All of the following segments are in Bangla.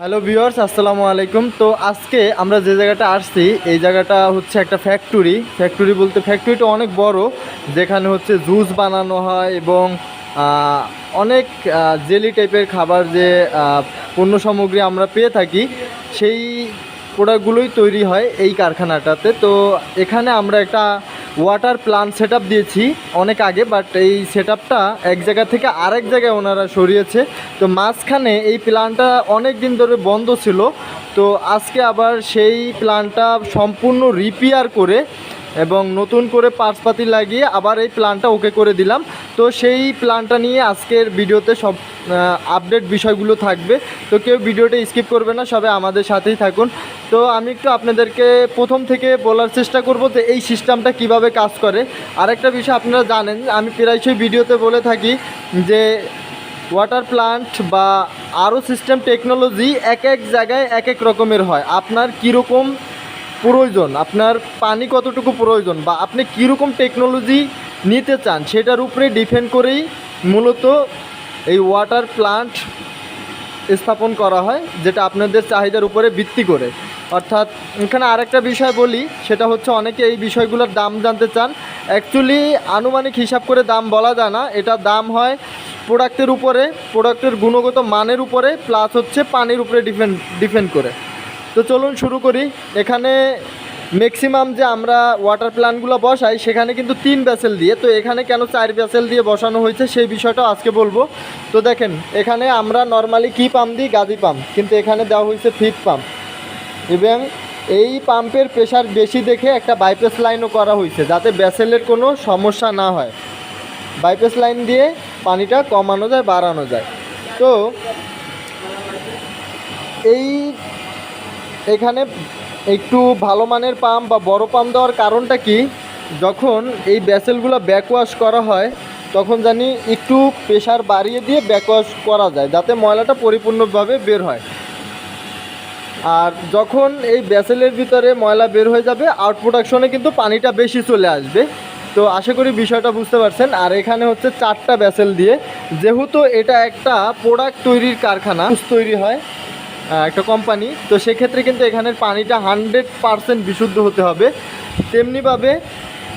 হ্যালো ভিউয়ার্স, আসসালামু আলাইকুম। তো আজকে আমরা যে জায়গাটা আসছি, এই জায়গাটা হচ্ছে একটা ফ্যাক্টরি। ফ্যাক্টরি বলতে ফ্যাক্টরিটা অনেক বড়, যেখানে হচ্ছে জুস বানানো হয় এবং অনেক জেলি টাইপের খাবার যে পণ্য সামগ্রী আমরা পেয়ে থাকি, সেই প্রোডাক্টগুলোই তৈরি হয় এই কারখানাটাতে। তো এখানে আমরা একটা ওয়াটার প্লান্ট সেট দিয়েছি অনেক আগে বাট এই সেট এক জায়গা থেকে আরেক জায়গায় ওনারা সরিয়েছে। তো মাঝখানে এই প্ল্যানটা অনেক দিন ধরে বন্ধ ছিল। তো আজকে আবার সেই প্ল্যানটা সম্পূর্ণ রিপেয়ার করে এবং নতুন করে পার্টসপাতি লাগিয়ে আবার এই প্ল্যানটা ওকে করে দিলাম। তো সেই প্ল্যানটা নিয়ে আজকের ভিডিওতে সব আপডেট বিষয়গুলো থাকবে। তো কেউ ভিডিওটা স্কিপ করবে না, সবাই আমাদের সাথেই থাকুন। তো আমি একটু আপনাদেরকে প্রথম থেকে বলার চেষ্টা করব যে এই সিস্টেমটা কীভাবে কাজ করে। আরেকটা বিষয় আপনারা জানেন, আমি প্রায়শই ভিডিওতে বলে থাকি যে ওয়াটার প্লান্ট বা আরও সিস্টেম টেকনোলজি এক এক জায়গায় এক এক রকমের হয়। আপনার কীরকম প্রয়োজন? আপনার পানি কতটুকু প্রয়োজন বা আপনি কীরকম টেকনোলজি নিতে চান সেটার উপরে ডিপেন্ড করেই মূলত এই ওয়াটার প্লান্ট স্থাপন করা হয়, যেটা আপনাদের চাহিদার উপরে ভিত্তি করে। অর্থাৎ এখানে আরেকটা বিষয় বলি, সেটা হচ্ছে অনেকে এই বিষয়গুলোর দাম জানতে চান। অ্যাকচুয়ালি আনুমানিক হিসাব করে দাম বলা যায় না। এটা দাম হয় প্রোডাক্টের উপরে প্রোডাক্টের গুণগত মানের উপরে প্লাস হচ্ছে পানির উপরে ডিপেন্ড ডিপেন্ড করে। তো চলুন শুরু করি। এখানে ম্যাক্সিমাম যে আমরা ওয়াটার প্ল্যান্টগুলো বসাই, সেখানে কিন্তু তিন ব্যাসেল দিয়ে, তো এখানে কেন চার ব্যাসেল দিয়ে বসানো হয়েছে সেই বিষয়টা আজকে বলব। তো দেখেন, এখানে আমরা নর্মালি কি পাম্প দিই? গাদি পাম্প কিন্তু এখানে দেওয়া হয়েছে ফিট পাম্প এবং এই পাম্পের প্রেশার বেশি দেখে একটা বাইপাস লাইনও করা হয়েছে, যাতে ব্যাসেলের কোনো সমস্যা না হয়। বাইপাস লাইন দিয়ে পানিটা কমানো যায়, বাড়ানো যায়। তো এই এখানে একটু ভালো মানের পাম্প বা বড় পাম্প দেওয়ার কারণটা কি? যখন এই ব্যাসেলগুলো ব্যাকওয়াশ করা হয়, তখন জানি একটু প্রেশার বাড়িয়ে দিয়ে ব্যাকওয়াশ করা যায়, যাতে ময়লাটা পরিপূর্ণভাবে বের হয়। আর যখন এই ব্যাসেলের ভিতরে ময়লা বের হয়ে যাবে আউট প্রোডাকশনে কিন্তু পানিটা বেশি চলে আসবে। তো আশা করি বিষয়টা বুঝতে পারছেন। আর এখানে হচ্ছে চারটা ব্যাসেল দিয়ে, যেহেতু এটা একটা প্রোডাক্ট তৈরির কারখানা তৈরি হয় একটা কোম্পানি তো সেক্ষেত্রে কিন্তু এখানের পানিটা হানড্রেড পারসেন্ট বিশুদ্ধ হতে হবে। তেমনিভাবে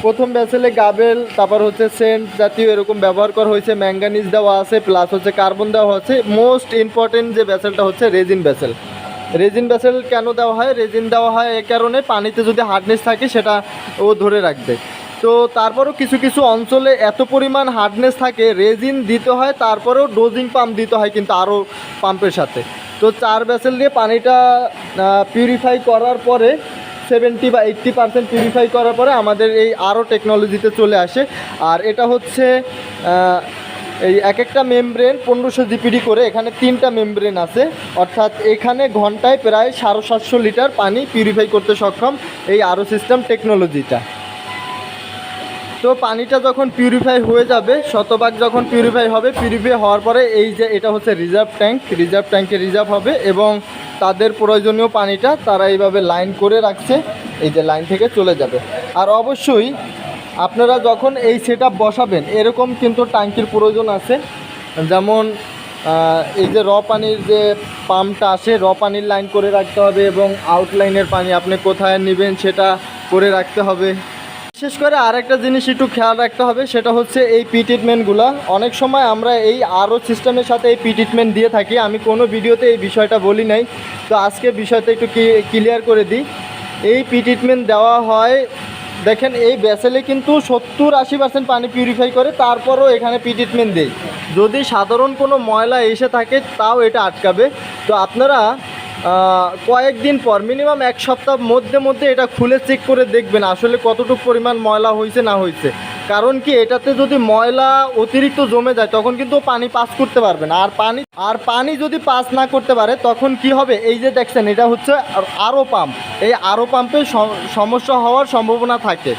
প্রথম ব্যাসেলে গাবেল, তারপর হচ্ছে সেন্ট জাতীয় এরকম ব্যবহার করা হয়েছে, ম্যাঙ্গানিজ দেওয়া আছে প্লাস হচ্ছে কার্বন দেওয়া আছে মোস্ট ইম্পর্টেন্ট যে ব্যাসেলটা হচ্ছে রেজিন ব্যাসেল রেজিন ব্যাসেল কেন দেওয়া হয়? রেজিন দেওয়া হয় এ কারণে পানিতে যদি হার্ডনেস থাকে সেটা ও ধরে রাখবে। তো তারপরও কিছু কিছু অঞ্চলে এত পরিমাণ হার্ডনেস থাকে রেজিন দিতে হয়, তারপরেও ডোজিং পাম্প দিতে হয় কিন্তু আরও পাম্পের সাথে। তো চার ব্যাসেল দিয়ে পানিটা পিউরিফাই করার পরে সেভেন্টি বা এইট্টি পার্সেন্ট পিউরিফাই করার পরে আমাদের এই আরও টেকনোলজিতে চলে আসে। আর এটা হচ্ছে এই এক একটা মেমব্রেন পনেরোশো জিপিডি করে, এখানে তিনটা মেমব্রেন আছে। অর্থাৎ এখানে ঘন্টায় প্রায় সাড়ে সাতশো লিটার পানি পিউরিফাই করতে সক্ষম এই আরও সিস্টেম টেকনোলজিটা তো পানিটা যখন পিউরিফাই হয়ে যাবে, শতভাগ যখন পিউরিফাই হবে পিউরিফাই হওয়ার পরে এই যে এটা হচ্ছে রিজার্ভ ট্যাঙ্ক রিজার্ভ ট্যাঙ্কে রিজার্ভ হবে এবং তাদের প্রয়োজনীয় পানিটা তারা এইভাবে লাইন করে রাখছে, এই যে লাইন থেকে চলে যাবে। আর অবশ্যই আপনারা যখন এই সেট বসাবেন, এরকম কিন্তু ট্যাঙ্কির প্রয়োজন আছে। যেমন এই যে র পানির যে পাম্পটা আসে র পানির লাইন করে রাখতে হবে এবং আউটলাইনের পানি আপনি কোথায় নেবেন সেটা করে রাখতে হবে। বিশেষ করে আরেকটা জিনিস একটু খেয়াল রাখতে হবে, সেটা হচ্ছে এই পি ট্রিটমেন্টগুলো অনেক সময় আমরা এই আরও সিস্টেমের সাথে এই পি ট্রিটমেন্ট দিয়ে থাকি। আমি কোনো ভিডিওতে এই বিষয়টা বলি নাই। তো আজকে বিষয়টা একটু ক্লিয়ার করে দিই। এই পি ট্রিটমেন্ট দেওয়া হয়, দেখেন এই ব্যাসেলে কিন্তু সত্তর আশি পার্সেন্ট পানি পিউরিফাই করে, তারপরও এখানে পি ট্রিটমেন্ট দেই যদি সাধারণ কোনো ময়লা এসে থাকে, তাও এটা আটকাবে। তো আপনারা কয়েকদিন পর মিনিমাম এক সপ্তাহ মধ্যে মধ্যে এটা খুলে চেক করে দেখবেন আসলে কতটুকু পরিমাণ ময়লা হয়েছে, না হয়েছে। কারণ কি, এটাতে যদি ময়লা অতিরিক্ত জমে যায়, তখন কিন্তু পানি পাস করতে পারবে না। আর পানি আর পানি যদি পাস না করতে পারে, তখন কি হবে? এই যে দেখছেন, এটা হচ্ছে আরও পাম্প এই আরও পাম্পে সমস্যা হওয়ার সম্ভাবনা থাকে।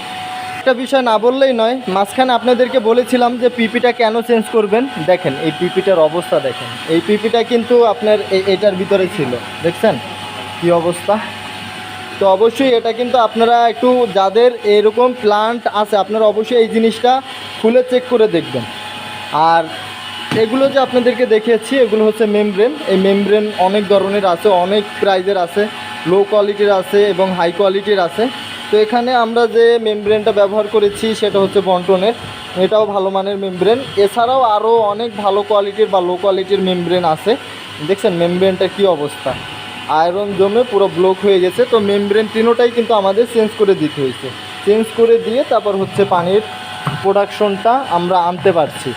একটা বিষয় না বললেই নয়, মাঝখানে আপনাদেরকে বলেছিলাম যে পিপিটা কেন চেঞ্জ করবেন। দেখেন, এই পিপিটার অবস্থা দেখেন। এই পিপিটা কিন্তু আপনার এটার ভিতরে ছিল। দেখছেন? কি অবস্থা? তো অবশ্যই এটা কিন্তু আপনারা একটু যাদের এরকম প্লান্ট আছে, আপনারা অবশ্যই এই জিনিসটা খুলে চেক করে দেখবেন। আর এগুলো যে আপনাদেরকে দেখিয়েছি, এগুলো হচ্ছে মেমব্রেন এই মেমব্রেন অনেক ধরনের আছে, অনেক প্রাইজের আছে লো কোয়ালিটির আছে এবং হাই কোয়ালিটির আছে। তো এখানে আমরা যে মেমব্রেনটা ব্যবহার করেছি সেটা হচ্ছে বন্টনের, এটাও ভালো মানের মেমব্রেন। এছাড়াও আরও অনেক ভালো কোয়ালিটির বা লো কোয়ালিটির মেমব্রেন আছে। দেখছেন মেমব্রেনটা কী অবস্থা? আয়রন জমে পুরো ব্লক হয়ে গেছে, তো মেমব্রেন তিনোটাই কিন্তু আমাদের চেঞ্জ করে দিতে হয়েছে। চেঞ্জ করে দিয়ে তারপর হচ্ছে পানির প্রোডাকশনটা আমরা আনতে পারছি।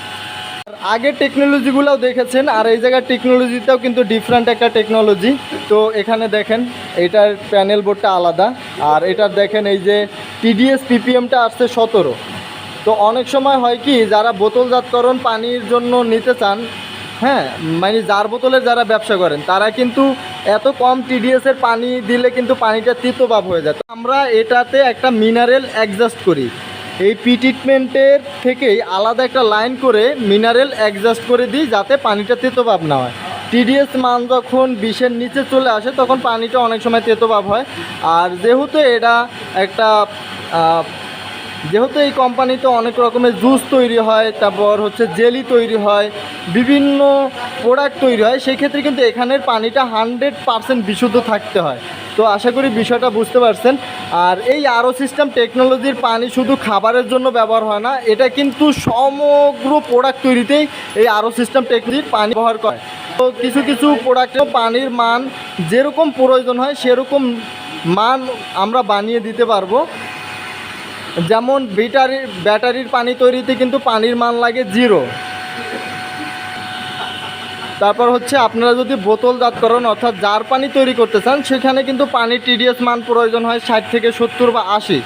আগের টেকনোলজিগুলোও দেখেছেন, আর এই জায়গার টেকনোলজিটাও কিন্তু ডিফারেন্ট একটা টেকনোলজি তো এখানে দেখেন, এটার প্যানেল বোর্ডটা আলাদা, আর এটার দেখেন এই যে টিডিএস পিপিএমটা আসছে সতেরো। তো অনেক সময় হয় কি, যারা বোতলজাতকরণ পানির জন্য নিতে চান হ্যাঁ মানে যার বোতলের যারা ব্যবসা করেন, তারা কিন্তু এত কম টিডিএস এর পানি দিলে কিন্তু পানিটা তিতভাব হয়ে যায়। আমরা এটাতে একটা মিনারেল অ্যাডজাস্ট করি। এই পি ট্রিটমেন্টের থেকেই আলাদা একটা লাইন করে মিনারেল অ্যাডজাস্ট করে দিই যাতে পানিটা তেতোভাব না হয়। টিডিএস মান যখন বিষের নিচে চলে আসে, তখন পানিটা অনেক সময় তেতোভাব হয়। আর যেহেতু এটা একটা যেহেতু এই কোম্পানিতে অনেক রকমের জুস তৈরি হয়, তারপর হচ্ছে জেলি তৈরি হয়, বিভিন্ন প্রোডাক্ট তৈরি হয় সেই ক্ষেত্রে কিন্তু এখানের পানিটা হানড্রেড পারসেন্ট বিশুদ্ধ থাকতে হয়। তো আশা করি বিষয়টা বুঝতে পারছেন। আর এই আরও সিস্টেম টেকনোলজির পানি শুধু খাবারের জন্য ব্যবহার হয় না, এটা কিন্তু সমগ্র প্রোডাক্ট তৈরিতেই এই আরও সিস্টেম টেকনোলজির পানি ব্যবহার করে। তো কিছু কিছু প্রোডাক্টে পানির মান যেরকম প্রয়োজন হয়, সেরকম মান আমরা বানিয়ে দিতে পারব। যেমন ব্যাটারির ব্যাটারির পানি তৈরিতে কিন্তু পানির মান লাগে জিরো তারপর হচ্ছে আপনারা যদি বোতলজাতকরণ অর্থাৎ জার পানি তৈরি করতে চান, সেখানে কিন্তু পানির টিডিএস মান প্রয়োজন হয় ষাট থেকে সত্তর বা আশি।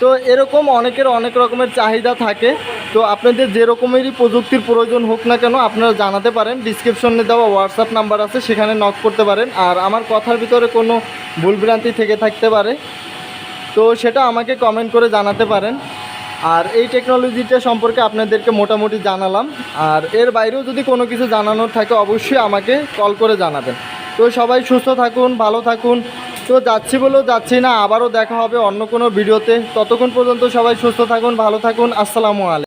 তো এরকম অনেকের অনেক রকমের চাহিদা থাকে। তো আপনাদের যে রকমেরই প্রযুক্তির প্রয়োজন হোক না কেন, আপনারা জানাতে পারেন। ডিসক্রিপশনে দেওয়া হোয়াটসঅ্যাপ নাম্বার আছে, সেখানে নক করতে পারেন। আর আমার কথার ভিতরে কোনো ভুলভ্রান্তি থেকে থাকতে পারে। তো সেটা আমাকে কমেন্ট করে জানাতে পারেন। আর এই টেকনোলজিটা সম্পর্কে আপনাদেরকে মোটামুটি জানালাম। আর এর বাইরেও যদি কোনো কিছু জানানোর থাকে, অবশ্যই আমাকে কল করে জানাবেন। তো সবাই সুস্থ থাকুন, ভালো থাকুন। তো যাচ্ছি বলেও যাচ্ছি না, আবারও দেখা হবে অন্য কোনো ভিডিওতে ততক্ষণ পর্যন্ত সবাই সুস্থ থাকুন, ভালো থাকুন। আসসালামু আলাইকুম।